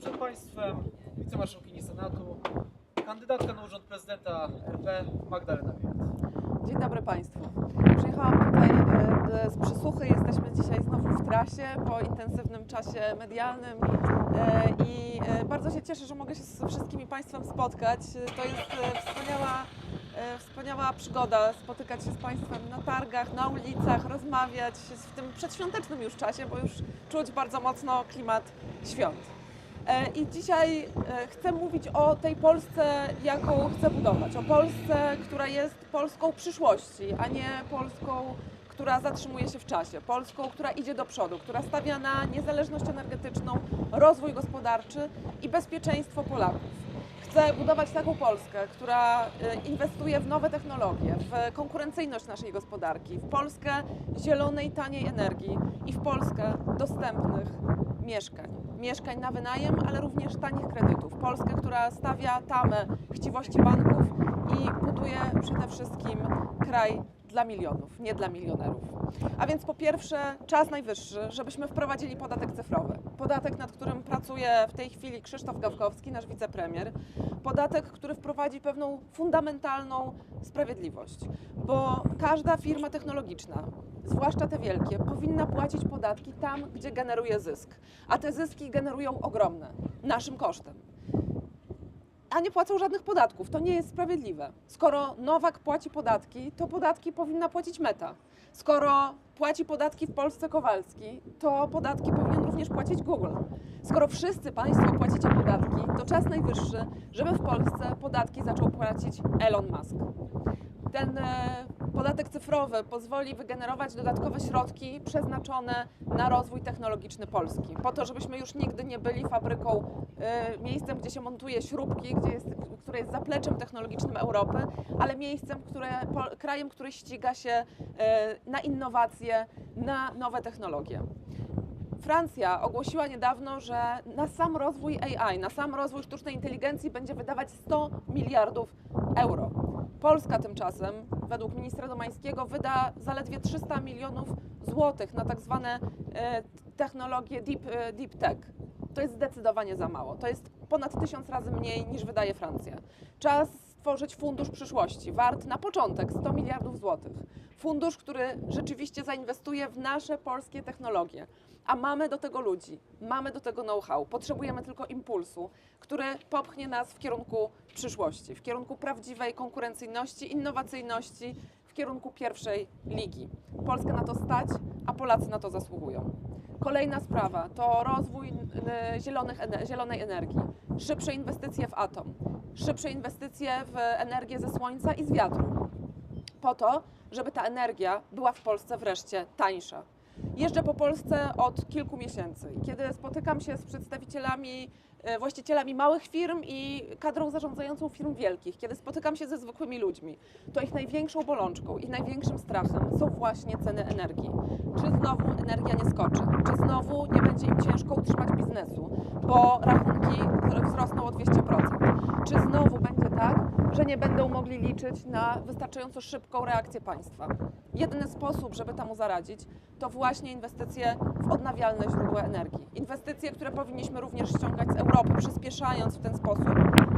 Przed Państwem wicemarszałkini Senatu, kandydatka na urząd prezydenta RP Magdalena Biejat. Dzień dobry Państwu. Przyjechałam tutaj e, z Przysłuchy. Jesteśmy dzisiaj znowu w trasie po intensywnym czasie medialnym e, i e, bardzo się cieszę, że mogę się z wszystkimi Państwem spotkać. To jest wspaniała, wspaniała przygoda spotykać się z Państwem na targach, na ulicach, rozmawiać w tym przedświątecznym już czasie, bo już czuć bardzo mocno klimat świąt. E, I dzisiaj e, chcę mówić o tej Polsce, jaką chcę budować. O Polsce, która jest Polską przyszłości, a nie Polską, która zatrzymuje się w czasie. Polską, która idzie do przodu, która stawia na niezależność energetyczną, rozwój gospodarczy i bezpieczeństwo Polaków. Chcę budować taką Polskę, która e, inwestuje w nowe technologie, w konkurencyjność naszej gospodarki, w Polskę zielonej, taniej energii i w Polskę dostępnych mieszkań. Mieszkań na wynajem, ale również tanich kredytów. Polskę, która stawia tamę chciwości banków i buduje przede wszystkim kraj dla milionów, nie dla milionerów. A więc po pierwsze, czas najwyższy, żebyśmy wprowadzili podatek cyfrowy. Podatek, nad którym pracuje w tej chwili Krzysztof Gawkowski, nasz wicepremier. Podatek, który wprowadzi pewną fundamentalną sprawiedliwość, bo każda firma technologiczna, zwłaszcza te wielkie, powinna płacić podatki tam, gdzie generuje zysk. A te zyski generują ogromne, naszym kosztem. A nie płacą żadnych podatków. To nie jest sprawiedliwe. Skoro Nowak płaci podatki, to podatki powinna płacić Meta. Skoro płaci podatki w Polsce Kowalski, to podatki powinien również płacić Google. Skoro wszyscy Państwo płacicie podatki, to czas najwyższy, żeby w Polsce podatki zaczął płacić Elon Musk. Ten e, podatek cyfrowy pozwoli wygenerować dodatkowe środki przeznaczone na rozwój technologiczny Polski. Po to, żebyśmy już nigdy nie byli fabryką, e, miejscem, gdzie się montuje śrubki, gdzie jest, które jest zapleczem technologicznym Europy, ale miejscem, które, krajem, który ściga się e, na innowacje, na nowe technologie. Francja ogłosiła niedawno, że na sam rozwój AI, na sam rozwój sztucznej inteligencji będzie wydawać 100 miliardów euro. Polska tymczasem, według ministra Domańskiego, wyda zaledwie 300 milionów złotych na tak zwane e, technologie deep, e, deep tech. To jest zdecydowanie za mało. To jest ponad tysiąc razy mniej niż wydaje Francja. Czas stworzyć fundusz przyszłości, wart na początek 100 miliardów złotych. Fundusz, który rzeczywiście zainwestuje w nasze polskie technologie. A mamy do tego ludzi, mamy do tego know-how. Potrzebujemy tylko impulsu, który popchnie nas w kierunku przyszłości, w kierunku prawdziwej konkurencyjności, innowacyjności, w kierunku pierwszej ligi. Polskę na to stać, a Polacy na to zasługują. Kolejna sprawa to rozwój zielonej energii, szybsze inwestycje w atom, szybsze inwestycje w energię ze słońca i z wiatru. Po to, żeby ta energia była w Polsce wreszcie tańsza. Jeżdżę po Polsce od kilku miesięcy i kiedy spotykam się z przedstawicielami, e, właścicielami małych firm i kadrą zarządzającą firm wielkich, kiedy spotykam się ze zwykłymi ludźmi, to ich największą bolączką, ich największym strachem są właśnie ceny energii. Czy znowu energia nie skoczy? Czy znowu nie będzie im ciężko utrzymać biznesu, bo rachunki wzrosną o 200%? Czy znowu będzie tak, że nie będą mogli liczyć na wystarczająco szybką reakcję państwa? Jedyny sposób, żeby temu zaradzić, to właśnie inwestycje w odnawialne źródła energii. Inwestycje, które powinniśmy również ściągać z Europy, przyspieszając w ten sposób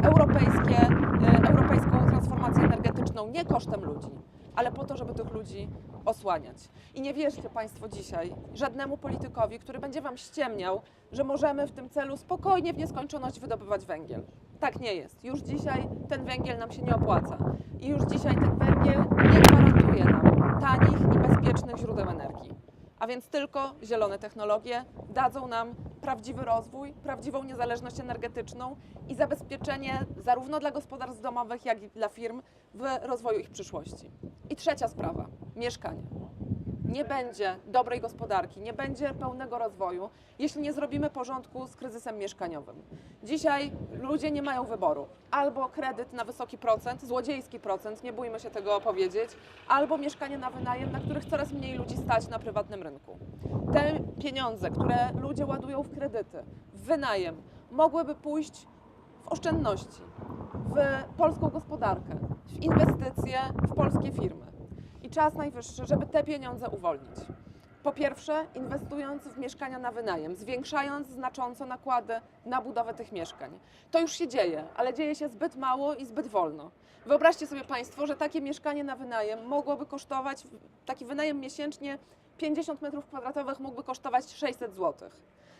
europejskie, e, europejską transformację energetyczną nie kosztem ludzi, ale po to, żeby tych ludzi osłaniać. I nie wierzcie Państwo dzisiaj żadnemu politykowi, który będzie Wam ściemniał, że możemy w tym celu spokojnie w nieskończoność wydobywać węgiel. Tak nie jest. Już dzisiaj ten węgiel nam się nie opłaca. I już dzisiaj ten węgiel nie gwarantuje nam tanich i bezpiecznych źródeł energii. A więc tylko zielone technologie dadzą nam prawdziwy rozwój, prawdziwą niezależność energetyczną i zabezpieczenie zarówno dla gospodarstw domowych, jak i dla firm w rozwoju ich przyszłości. I trzecia sprawa mieszkanie. Nie będzie dobrej gospodarki, nie będzie pełnego rozwoju, jeśli nie zrobimy porządku z kryzysem mieszkaniowym. Dzisiaj ludzie nie mają wyboru. Albo kredyt na wysoki procent, złodziejski procent, nie bójmy się tego powiedzieć, albo mieszkanie na wynajem, na których coraz mniej ludzi stać na prywatnym rynku. Te pieniądze, które ludzie ładują w kredyty, w wynajem, mogłyby pójść w oszczędności, w polską gospodarkę, w inwestycje w polskie firmy. Czas najwyższy, żeby te pieniądze uwolnić. Po pierwsze, inwestując w mieszkania na wynajem, zwiększając znacząco nakłady na budowę tych mieszkań. To już się dzieje, ale dzieje się zbyt mało i zbyt wolno. Wyobraźcie sobie Państwo, że takie mieszkanie na wynajem mogłoby kosztować, taki wynajem miesięcznie 50 metrów kwadratowych mógłby kosztować 600 zł.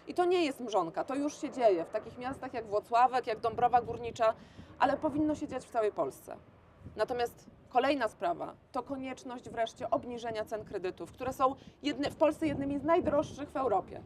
I to nie jest mrzonka, to już się dzieje w takich miastach jak Włocławek, jak Dąbrowa Górnicza, ale powinno się dziać w całej Polsce. Natomiast kolejna sprawa to konieczność wreszcie obniżenia cen kredytów, które są jedny, w Polsce jednymi z najdroższych w Europie.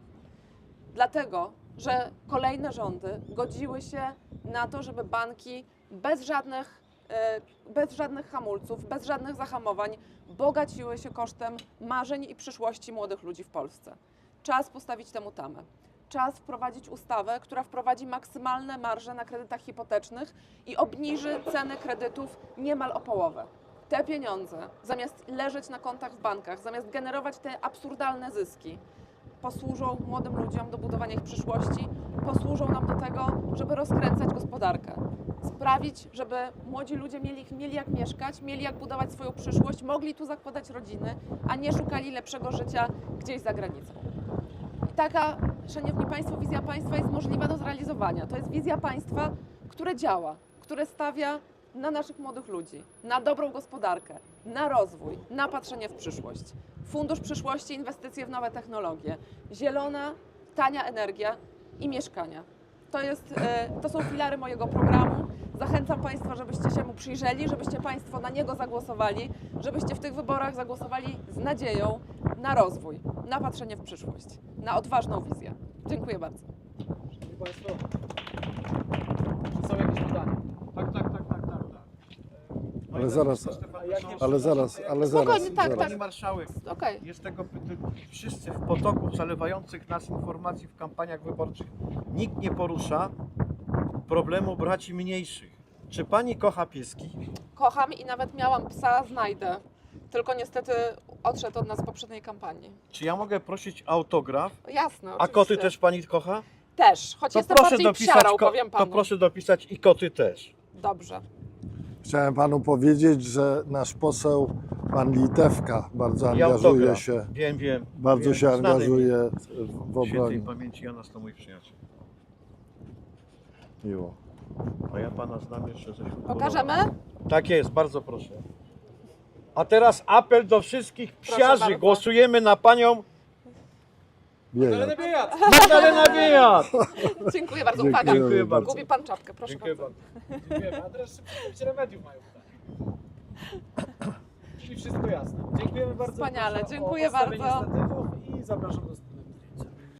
Dlatego, że kolejne rządy godziły się na to, żeby banki bez żadnych, e, bez żadnych hamulców, bez żadnych zahamowań bogaciły się kosztem marzeń i przyszłości młodych ludzi w Polsce. Czas postawić temu tamę. Czas wprowadzić ustawę, która wprowadzi maksymalne marże na kredytach hipotecznych i obniży ceny kredytów niemal o połowę. Te pieniądze, zamiast leżeć na kontach w bankach, zamiast generować te absurdalne zyski, posłużą młodym ludziom do budowania ich przyszłości, posłużą nam do tego, żeby rozkręcać gospodarkę. Sprawić, żeby młodzi ludzie mieli, mieli jak mieszkać, mieli jak budować swoją przyszłość, mogli tu zakładać rodziny, a nie szukali lepszego życia gdzieś za granicą. I taka, Szanowni Państwo, wizja państwa jest możliwa do zrealizowania. To jest wizja państwa, które działa, które stawia na naszych młodych ludzi, na dobrą gospodarkę, na rozwój, na patrzenie w przyszłość. Fundusz przyszłości, inwestycje w nowe technologie, zielona, tania energia i mieszkania. To, jest, e, to są filary mojego programu. Zachęcam Państwa, żebyście się mu przyjrzeli, żebyście Państwo na niego zagłosowali, żebyście w tych wyborach zagłosowali z nadzieją na rozwój, na patrzenie w przyszłość, na odważną wizję. Dziękuję bardzo. Szanowni Państwo, czy są jakieś pytania? Tak, tak, tak, tak, tak. tak. Ale zaraz, ale zaraz, ale zaraz, Spokojnie, tak, zaraz. tak. Pani marszałek, Okej. jest tego wszyscy w potoku zalewających nas informacji w kampaniach wyborczych. Nikt nie porusza problemu braci mniejszych. Czy pani kocha pieski? Kocham i nawet miałam psa, znajdę. Tylko niestety odszedł od nas w poprzedniej kampanii. Czy ja mogę prosić autograf? Jasne, A oczywiście. koty też pani kocha? Też, choć To jestem proszę bardziej dopisać, psiarą, ko- powiem to panu. proszę dopisać i koty też. Dobrze. Chciałem panu powiedzieć, że nasz poseł, pan Litewka, bardzo I angażuje autograf. się, Wiem, wiem. bardzo wiem, się znany angażuje w mi. Świętej obronie. pamięci Janas to mój przyjaciel. Miło. A ja pana znam jeszcze ze. Pokażemy? Tak jest, bardzo proszę. A teraz apel do wszystkich psiarzy. bardzo. Głosujemy na panią Magdalenę Wieje. Biejat! Biejat. Dziękuję bardzo. Dziękuję Uwaga, Dziękuję bardzo. gubi pan czapkę, proszę Dziękuję bardzo. bardzo. Dziękujemy. A teraz przedstawiciele mediów mają pytanie. Czyli wszystko jasne. Dziękujemy bardzo. Wspaniale, Proszę o dziękuję postawienie bardzo. statywów I zapraszam do.